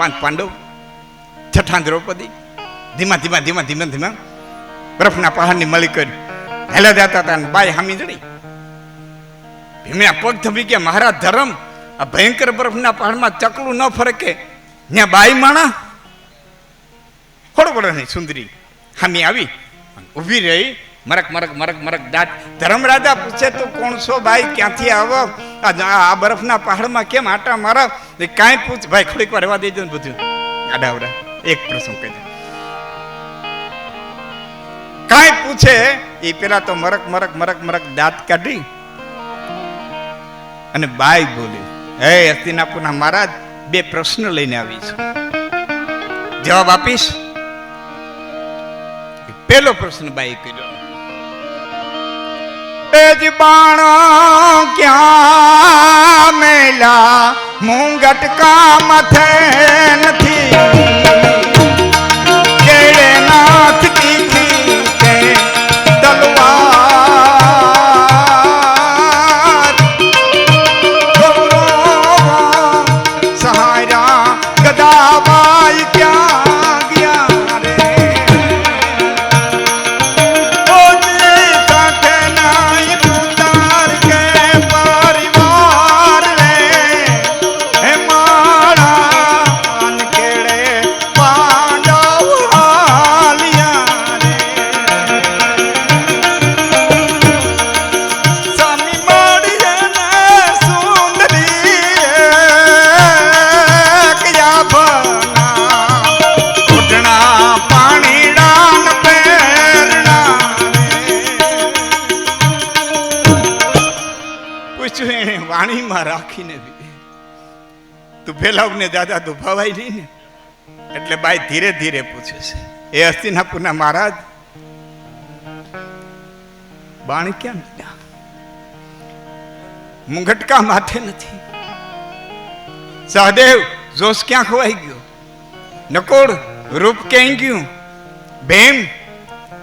પાંચ પાંડવ, છઠ્ઠા દ્રૌપદી, ધીમા ધીમા ધીમા ધીમા ધીમા બરફના પહાડની મળી કરી હેલા જતા હતા બાઈ હામી જડી. ભીમ્યા પગ થમી ગયા. મહારાજ ધર્મ, આ ભયંકર બરફના પહાડમાં ચકલું ન ફરકે. ત્યાં બાઈ માણા, ખોડો પડો નહીં સુંદરી હામી આવી ઊભી રહી. મરક મરક મરક મરક દાંત. ધર્મરાજા પૂછે, તો કોણ છો ભાઈ ક્યાંથી આવો? આ બરફના પહાડમાં કેમ આટા મારા? એ કાંઈ પૂછ ભાઈ, થોડીક વાર રહેવા દેજો ને બધું. આડાવડા એક પ્રસંગ કહી દે કાંઈ પૂછે, એ પેલા તો મરક મરક મરક મરક દાંત કાઢી અને બાઈ બોલી, હે હસ્તિનાપુરના મહારાજ, બે પ્રશ્ન લઈને આવી છું. જવાબ આપીશ? પેલો પ્રશ્ન બાઈ કર્યો. એ જ બાણ ક્યાં મેલા મુંગટકા મથે નથી. વાણીમાં રાખીને તું ફેલાવને દાદા તું ભવાય નહીં ને. એટલે બાઈ ધીરે ધીરે પૂછે છે, એ હસ્તિનાપુરના મહારાજ, બાણ ક્યાં મુંગટકા માથે નથી. સહદેવ, જોશ ક્યાં ખોવાઈ ગયો? નકોડ રૂપ ક્યાં ગયું? ભેમ,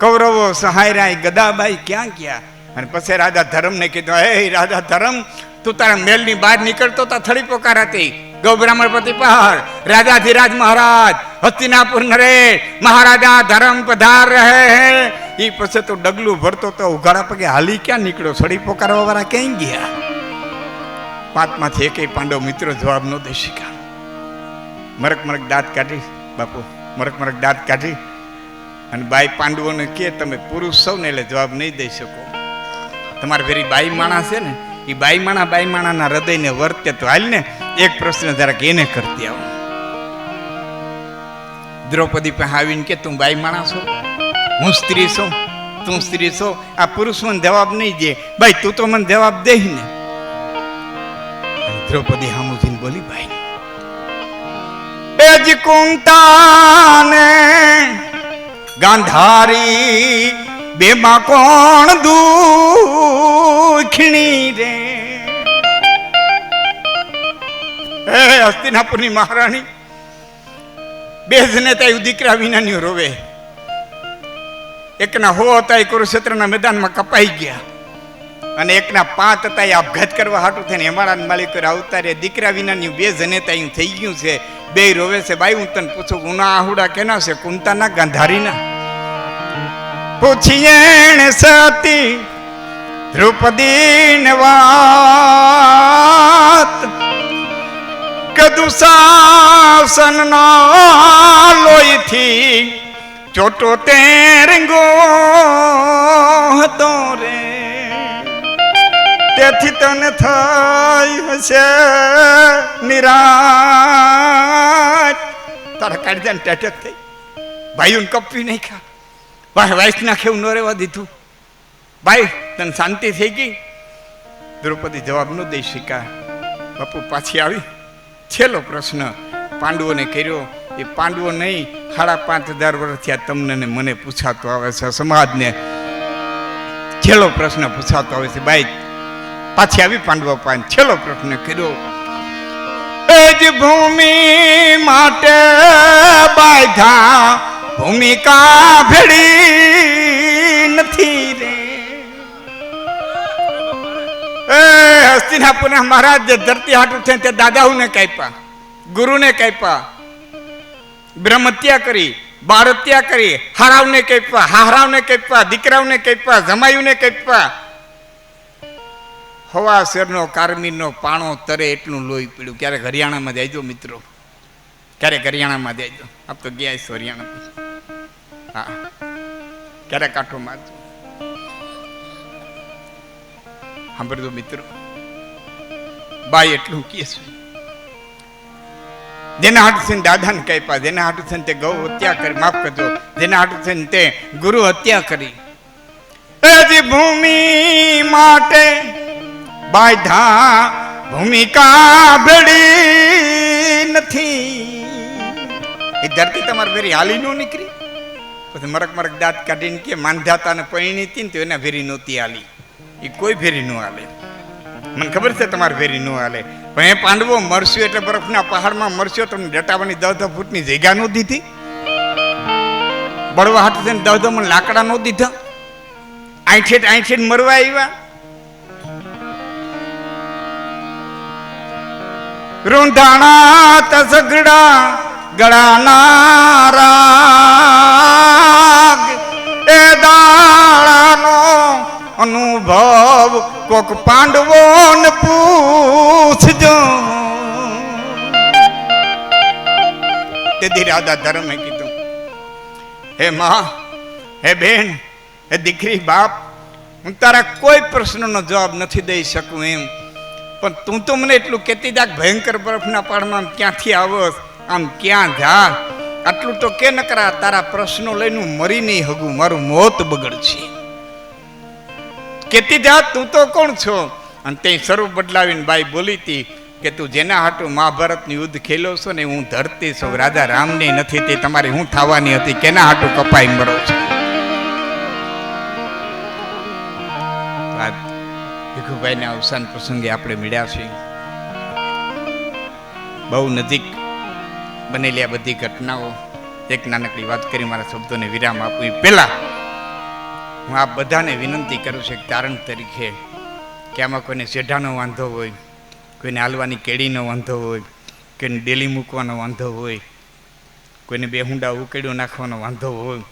કૌરવો સહાયરાય ગદાબાઈ ક્યાં ગયા? અને પછી રાજા ધર્મને કીધું, હે રાજા ધર્મ તું તારા મેલની બહાર નીકળતો તા થળી પોકાર હતી ગૌ બ્રાહ્મણ પતિ પહાડ, રાજાધિરાજ મહારાજ, હસ્તિનાપુર નરેશ, મહારાજા ધરમ પધાર રહે હે. એ પછી તો ડગલું ભરતો તો ઉઘાડા પગે હાલી ક્યાં નીકળ્યો? સડી પોકારવા વાળા ક્યાં ગયા? પાંચમાંથી એકેય પાંડવ મિત્રો જવાબ ન દઈ શક્યા. મરક મરક દાંત કાઢી, બાપુ, મરક મરક દાંત કાઢી. અને બાઈ પાંડવોને કે, તમે પુરુષ સૌને એટલે જવાબ નહીં દઈ શકો. તમારે ફેરી બાઈ માણસ છે ને એ બાઈમાણા બાઈમાણાના હૃદયને વર્તે તો હાલ ને એક પ્રશ્ન જરાક એને કરતી આવો. દ્રૌપદી પાસે આવીને કે, તું બાઈ માણા છો? હું સ્ત્રી છું? તું સ્ત્રી છો? આ પુરુષ મને જવાબ નહીં દે. ભાઈ તું તો મને જવાબ દે ને. દ્રૌપદી હામુજીને બોલી ભાઈ એજ કુંતાને ગાંધારી બેમાં કોણ દુખણી રે? હે હસ્તિનાપુરની મહારાણી બે જને ત્યાં દીકરા વિનાની રોવે. એકના હો હતા કુરુક્ષેત્રના મેદાનમાં કપાઈ ગયા. અને એકના પાંચ હતા, એ આપઘાત કરવા હાટું થઈને હેમાળાના માલિક આવતા રે દીકરા વિનાની બે જનેતા અહીં થઈ ગયું છે. બે રોવે છે, બાઈ, હું તને પૂછું, ઉના આહુડા કેના છે? કુંતાના, ગાંધારીના? પૂછીએ ને સતી દ્રૌપદી ને વાત. કદુ શાસન લોહીથી ચોટો તેરંગો હતો રે. તેથી તને થઈ હશે નિરાશ. તારા કાઢી ને ટેટક થઈ. ભાઈઓને કપ્પી નહીં ખા. ભાઈ વાઈસ નાખે ન રહેવા દીધું. ભાઈ તને શાંતિ થઈ ગઈ? દ્રૌપદી જવાબ ન દઈ શકા બાપુ પાછી આવી. છેલ્લો પ્રશ્ન પાંડવોને કર્યો. એ પાંડવો નહીં, સાડા પાંચ હજાર વર્ષ થયા તમને ને મને પૂછાતો આવે છે, સમાજને. છેલ્લો પ્રશ્ન પૂછાતો આવે છે, બાઈ, પાછી આવી પાંડવો પાંચ છેલ્લો પ્રશ્ન કર્યો. એ જ ભૂમિ માટે બાધા ભૂમિકા ભેડી નથી રે. એ હસ્તિનાપુરના મહારાજ જે ધરતી હાટું છે તે દાદાઓને કાપ્યા, ગુરુને કાપ્યા, બ્રહ્મત્યા કરી, બારત્યા કરી, હારાવને કાપ્યા હારાવને કાપ્યા, દીકરાઓને કાપ્યા જમાયુને કાપ્યા. હવા શેરનો કારમીનો પાણો તરે એટલું લોહી પીડ્યું. ક્યારેક હરિયાણામાં જાયજો મિત્રો. ક્યારેક હરિયાણામાં જાયજો આપ તો ગયા છો હરિયાણા ક્યારેક કાંઠો મારજો સાંભળજો મિત્રો બાઈ એટલું કહે છે જેના હાટુ છે દાદાને કાપ્યા જેના હાટુ છે તે ગૌ હત્યા કરી માફ કરજો જેના હાટુ છે તે ગુરુ હત્યા કરી એજી ભૂમિ માટે બાધા ભૂમિકા ભેડી નથી એ ધરતી તમારી ફેરી હાલી નો નીકળી પછી મરક મરક દાંત કાઢીને કે માનધાતાને પૈણી હતી ને તો એના ભેરી નહોતી આલી. એ કોઈ ભેરી ન હાલે મને ખબર છે તમારે ભેરી ન હાલે પણ એ પાંડવો મરસ્યો એટલે બરફના પહાડમાં મરસ્યો તમને ડટાવાની દસ દસ ફૂટની જગ્યા ન દીધી? બળવા હાથ થઈને દસ મને લાકડા ન દીધા? આઠેઠ આઠેઠ મરવા આવ્યા? રૂંધાણા તસગડા ગળાના એ દાળાનો અનુભવ કોક પાંડવો ને પૂછજો. તેથી રાધા ધર્મે કીધું, હે માં, હે બેન, હે દીકરી, બાપ, હું તારા કોઈ પ્રશ્નનો જવાબ નથી દઈ શકું એમ. પણ તું તો મને એટલું કહેતી જા ભયંકર બરફના પાડમાં ક્યાંથી આવસ આમ ક્યાં જા આટલું તો કે નકરા, તારા પ્રશ્નો લઈને મરી નહીં હગું, મારું મોત બગડ છે કેતી જા, તું તો કોણ છો? અને તે સ્વરૂપ બદલાવીને બાઈ બોલી હતી કે તું જેના હાટું મહાભારતનું યુદ્ધ ખેલો છો ને હું ધરતી છું રાજા રામની નથી, તે તમારી હું થવાની હતી, કેના હાટું કપાઈ મરો છો? ભીખુભાઈના અવસાન પ્રસંગે આપણે મળ્યા છીએ. બહુ નજીક બનેલી આ બધી ઘટનાઓ. એક નાનકડી વાત કરી, મારા શબ્દોને વિરામ આપું. પહેલાં હું આ બધાને વિનંતી કરું છું, એક તારણ તરીકે, કે આમાં કોઈને શેઢાનો વાંધો હોય, કોઈને હાલવાની કેળીનો વાંધો હોય, કોઈને ડેલી મૂકવાનો વાંધો હોય, કોઈને બે હુંડા ઉકેડ્યો નાખવાનો વાંધો હોય,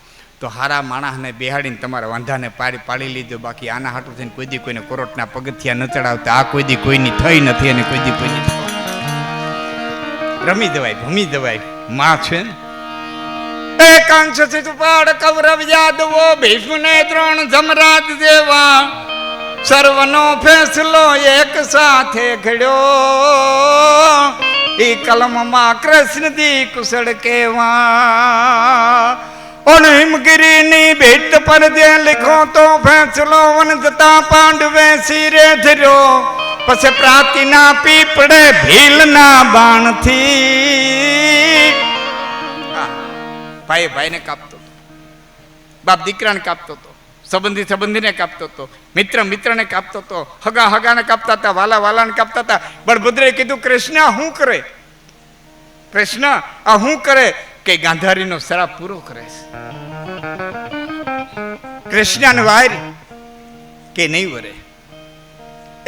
તો હારા માણસને બેહાડીને તમારા વાંધાને પાડી પાડી લીધો. બાકી આના હાટું થઈને કોઈ દી કોઈને કોરોટના પગથિયા ન ચડાવતા. આ કોઈ દી કોઈની થઈ નથી અને કોઈ દી કોઈની રમી દેવાય ભમી દેવાય. માં છે ને? એકાંશ પાડ કૌરવ યાદવો ભીષ્મને ત્રણ જમરાજ દેવા. સર્વનો ફેસલો એક સાથે ઘડ્યો. ઈ કલમમાં કૃષ્ણ દી કુશળ કેવા. અણહિમગીરીની ભેટ પર જે લીખો તો ફેસલો વન પાંડવે શિરે ધર્યો. પછી પ્રાતિના પીપળે ભીલના બાણથી. ભાઈ ભાઈને કાપતો હતો. બાપ દીકરાને કાપતો હતો. સંબંધી સંબંધીને કાપતો હતો. મિત્ર મિત્રને કાપતો હતો. હગા હગાને કાપતા હતા, વાલા વાલાને કાપતા હતા. બળભદ્રે કીધું, કૃષ્ણ શું કરે? કૃષ્ણ, આ શું કરે? કે ગાંધારીનો શરાપ પૂરો કરે કૃષ્ણને વાયર કે નહીં વરે?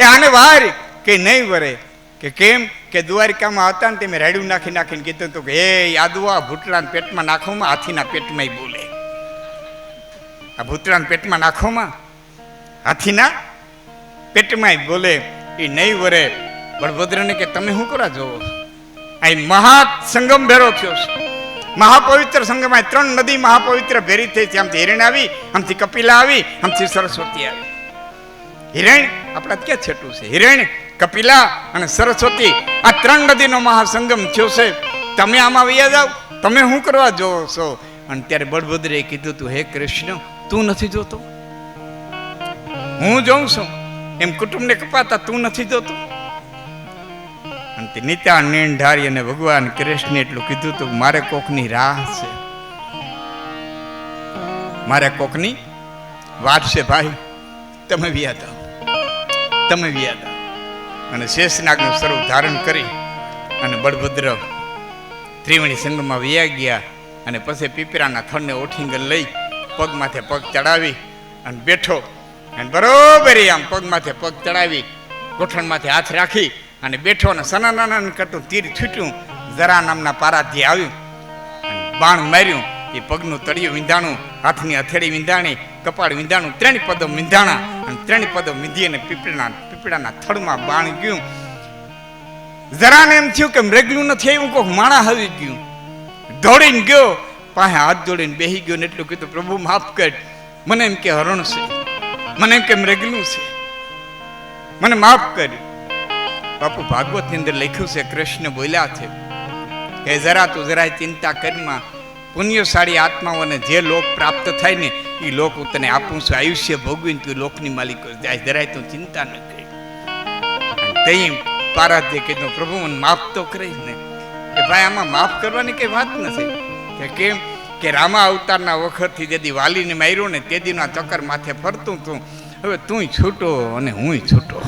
એ આને વાર કે નહીં વરે. કે કેમ? કે દ્વારિકામાં હતા ને તમે રેડ્યું નાખી નાખીને કીધું હતું કે, હે યાદવા ભૂતળાના પેટમાં નાખોમાં? હાથીના પેટમાં બોલે. આ ભૂતળાના પેટમાં નાખોમાં? હાથીના પેટમાં બોલે. એ નહીં વરે. બળભદ્રને કે, તમે શું કરા જોવો અહીં મહા સંગમ ભેરો થયો છે. મહાપવિત્ર સંગમાં ત્રણ નદી મહાપવિત્ર ભેરી થઈ છે. આમથી હિરણ આવી, આમથી કપિલા આવી, આમથી સરસ્વતી આવી. હિરણ આપણા ક્યાં છેટું છે. હિરણ કપિલા અને સરસ્વતી, આ ત્રણ નદીનો મહાસંગમ થયો છે. તમે આમાં વૈયા જાઓ. તમે શું કરવા જોવો છો? અને ત્યારે બળભદ્રે કીધું તું, હે કૃષ્ણ, તું નથી જોતો? હું જોઉં છું. એમ કુટુંબને કપાતા તું નથી જોતો? અને નીતા નીણ અને ભગવાન કૃષ્ણ એટલું કીધું તું, મારે કોકની રાહ છે. મારે કોકની વાત છે, ભાઈ. તમે વ્યાતા તમે વ્યાતા અને શેષનાગનું સ્વરૂપ ધારણ કરી અને બળભદ્ર ત્રિવેણી સંગમમાં વ્યા ગયા અને પછી પીપરાના થડને ઓઠીંગ લઈ પગ માથે પગ ચડાવી અને બેઠો અને બરોબર આમ પગ માથે પગ ચડાવી ગોઠણ માથે હાથ રાખી અને બેઠો અને સનાનન કરતું તીર છૂટ્યું. જરા નામના પારાથી આવ્યું અને બાણ માર્યું. એ પગનું તળિયું વિંધાણું, હાથની હથેળી વિંધાણી કપાળ વિંધાણું ત્રણ પદો વિંધાણા અને ત્રણ પદો વિંધી અને પીપળાના પીપળાના થડમાં બાણ ગયું. જરાને એમ થયું કે મૃગલું નથી આવ્યું કોઈક માણા આવી ગયું. દોડીને ગયો, પાસે હાથ જોડીને બેહી ગયો ને એટલું કીધું, પ્રભુ, માફ કર. મને એમ કે હરણ છે. મને એમ કે મૃગલું છે. મને માફ કર. બાપુ ભાગવતની અંદર લખ્યું છે, કૃષ્ણ બોલ્યા છે કે જરા તું જરાય ચિંતા કરમાં પુણ્યશાળી આત્માઓને જે લોક પ્રાપ્ત થાય ને એ લોક હું તને આપું છું. આયુષ્ય ભોગવીને તું લોકની માલિકો જરાય તું ચિંતા ન કરી. તે પારાધ્ય કીધું, પ્રભુ, મને માફ તો કરીશ ને. કે ભાઈ, આમાં માફ કરવાની કઈ વાત નથી. કે કેમ? કે રામા અવતારના વખતથી જેદી વાલીને માર્યો ને, તે દીના ચક્કર માથે ફરતું તું. હવે તુંય છૂટો અને હુંય છૂટો.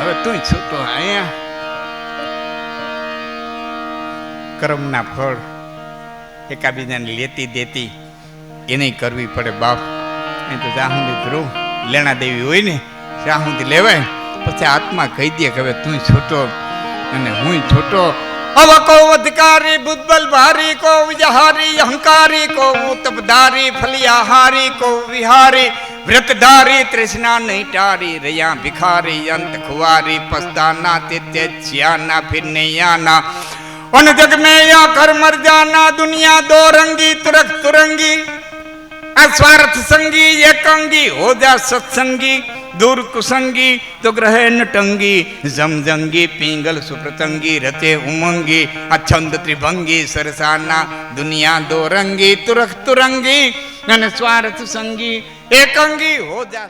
હવે તુંય છૂટો. અહીંયા કર્મના ફળ એકાબીજાને લેતી દેતી, એને કરવી પડે બાપ. એ તો જ્યાં ધ્રુવ, લેણા દેવી હોય ને ત્યાં લેવાય. પછી આત્મા કહી દે કે હવે તું છૂટો અને હું છૂટો. અવ કો અધિકારી બુદ્બલ ભારી કો વિહારી અહંકારી કો ઉતપધારી ફલિયાહારી કો વિહારી. વ્રતધારી તૃષ્ણા નહીં ટારી રયા ભિખારી, અંત ખુવારી, પસ્તાના તે તે જ્યાના ફિરને उन जग में या कर मर जाना, दुनिया दो रंगी तुरक तुरंगी। अस्वार्थ संगी ये कंगी हो जा सत्संगी, दूर कुसंगी तो ग्रह नटंगी। जमजंगी पिंगल सुप्रतंगी, रते उमंगी, अछंद त्रिभंगी, सरसाना, दुनिया दो रंगी तुरख तुरंगी। स्वार्थ संगी, एकांगी, हो जा